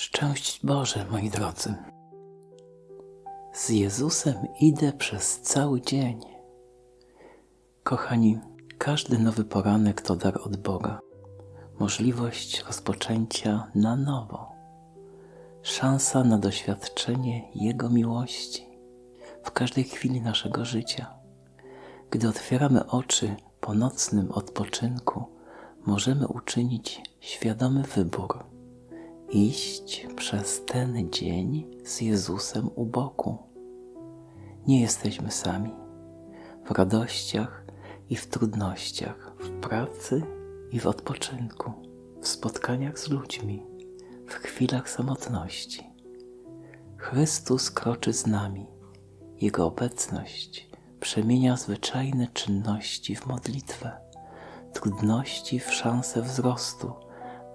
Szczęść Boże, moi drodzy. Z Jezusem idę przez cały dzień. Kochani, każdy nowy poranek to dar od Boga. Możliwość rozpoczęcia na nowo. Szansa na doświadczenie Jego miłości w każdej chwili naszego życia. Gdy otwieramy oczy po nocnym odpoczynku, możemy uczynić świadomy wybór iść przez ten dzień z Jezusem u boku. Nie jesteśmy sami. W radościach i w trudnościach, w pracy i w odpoczynku, w spotkaniach z ludźmi, w chwilach samotności. Chrystus kroczy z nami. Jego obecność przemienia zwyczajne czynności w modlitwę, trudności w szansę wzrostu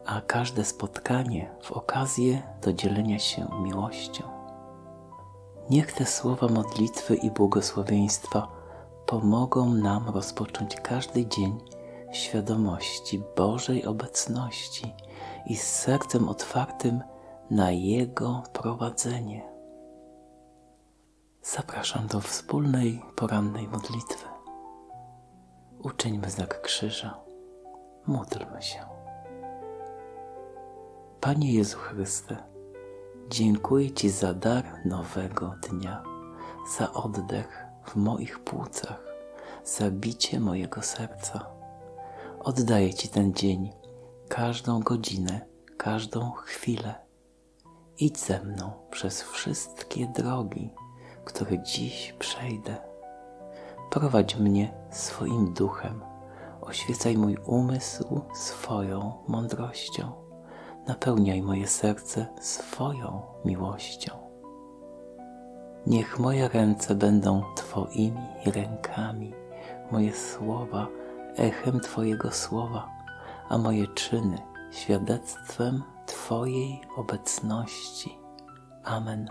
a każde spotkanie w okazję do dzielenia się miłością. Niech te słowa modlitwy i błogosławieństwa pomogą nam rozpocząć każdy dzień świadomości Bożej obecności i z sercem otwartym na Jego prowadzenie. Zapraszam do wspólnej porannej modlitwy. Uczyńmy znak krzyża. Módlmy się. Panie Jezu Chryste, dziękuję Ci za dar nowego dnia, za oddech w moich płucach, za bicie mojego serca. Oddaję Ci ten dzień, każdą godzinę, każdą chwilę. Idź ze mną przez wszystkie drogi, które dziś przejdę. Prowadź mnie swoim duchem, oświecaj mój umysł swoją mądrością napełniaj moje serce swoją miłością. Niech moje ręce będą Twoimi rękami, moje słowa echem Twojego słowa, a moje czyny świadectwem Twojej obecności. Amen.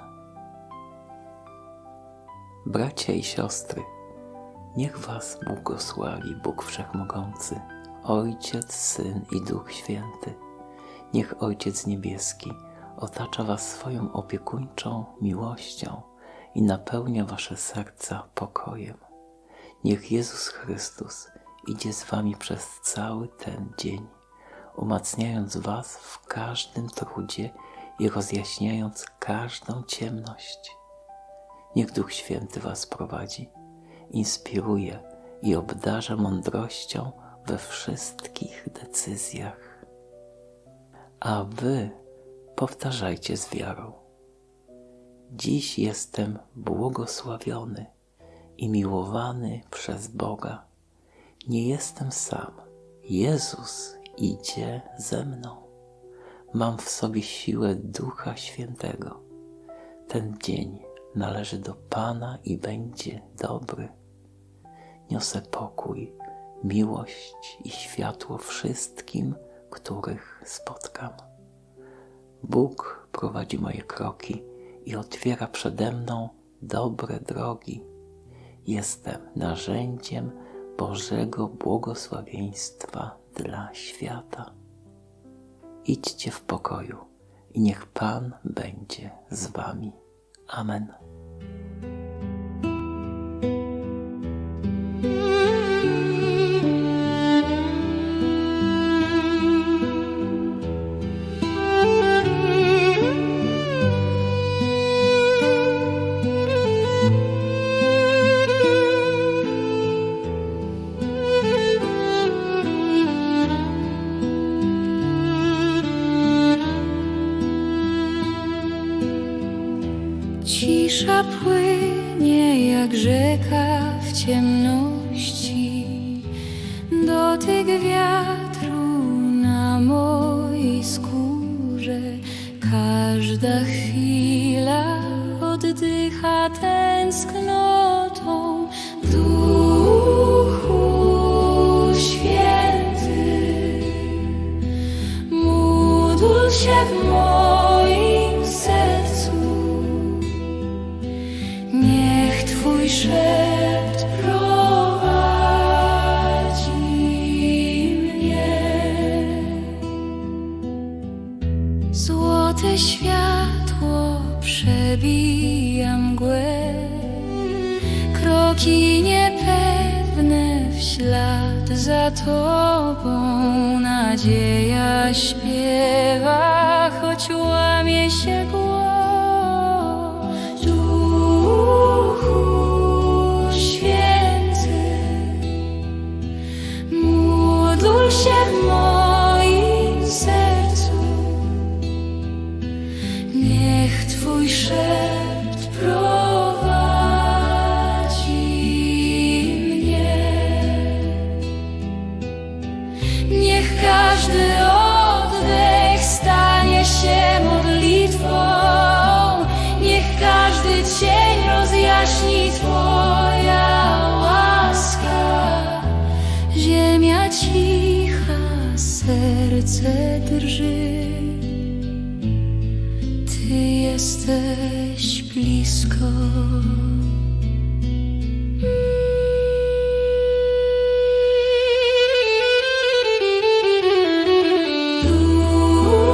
Bracia i siostry, niech Was błogosławi Bóg Wszechmogący, Ojciec, Syn i Duch Święty Niech Ojciec Niebieski otacza Was swoją opiekuńczą miłością i napełnia Wasze serca pokojem. Niech Jezus Chrystus idzie z Wami przez cały ten dzień, umacniając Was w każdym trudzie i rozjaśniając każdą ciemność. Niech Duch Święty Was prowadzi, inspiruje i obdarza mądrością we wszystkich decyzjach a wy powtarzajcie z wiarą. Dziś jestem błogosławiony i miłowany przez Boga. Nie jestem sam. Jezus idzie ze mną. Mam w sobie siłę Ducha Świętego. Ten dzień należy do Pana i będzie dobry. Niosę pokój, miłość i światło wszystkim, których spotkam. Bóg prowadzi moje kroki i otwiera przede mną dobre drogi. Jestem narzędziem Bożego błogosławieństwa dla świata. Idźcie w pokoju i niech Pan będzie z Wami. Amen. Cisza płynie jak rzeka w ciemności, dotyk wiatru na mojej skórze. Każda chwila oddycha tęsknotą. Duchu Święty, módl się w moim przebija mgłę Kroki niepewne w ślad za tobą Nadzieja śpiewa, choć łamie się głos. Duchu Święty Módl się w moim wszystko.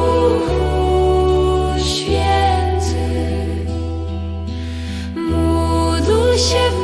Duchu Święty, módl się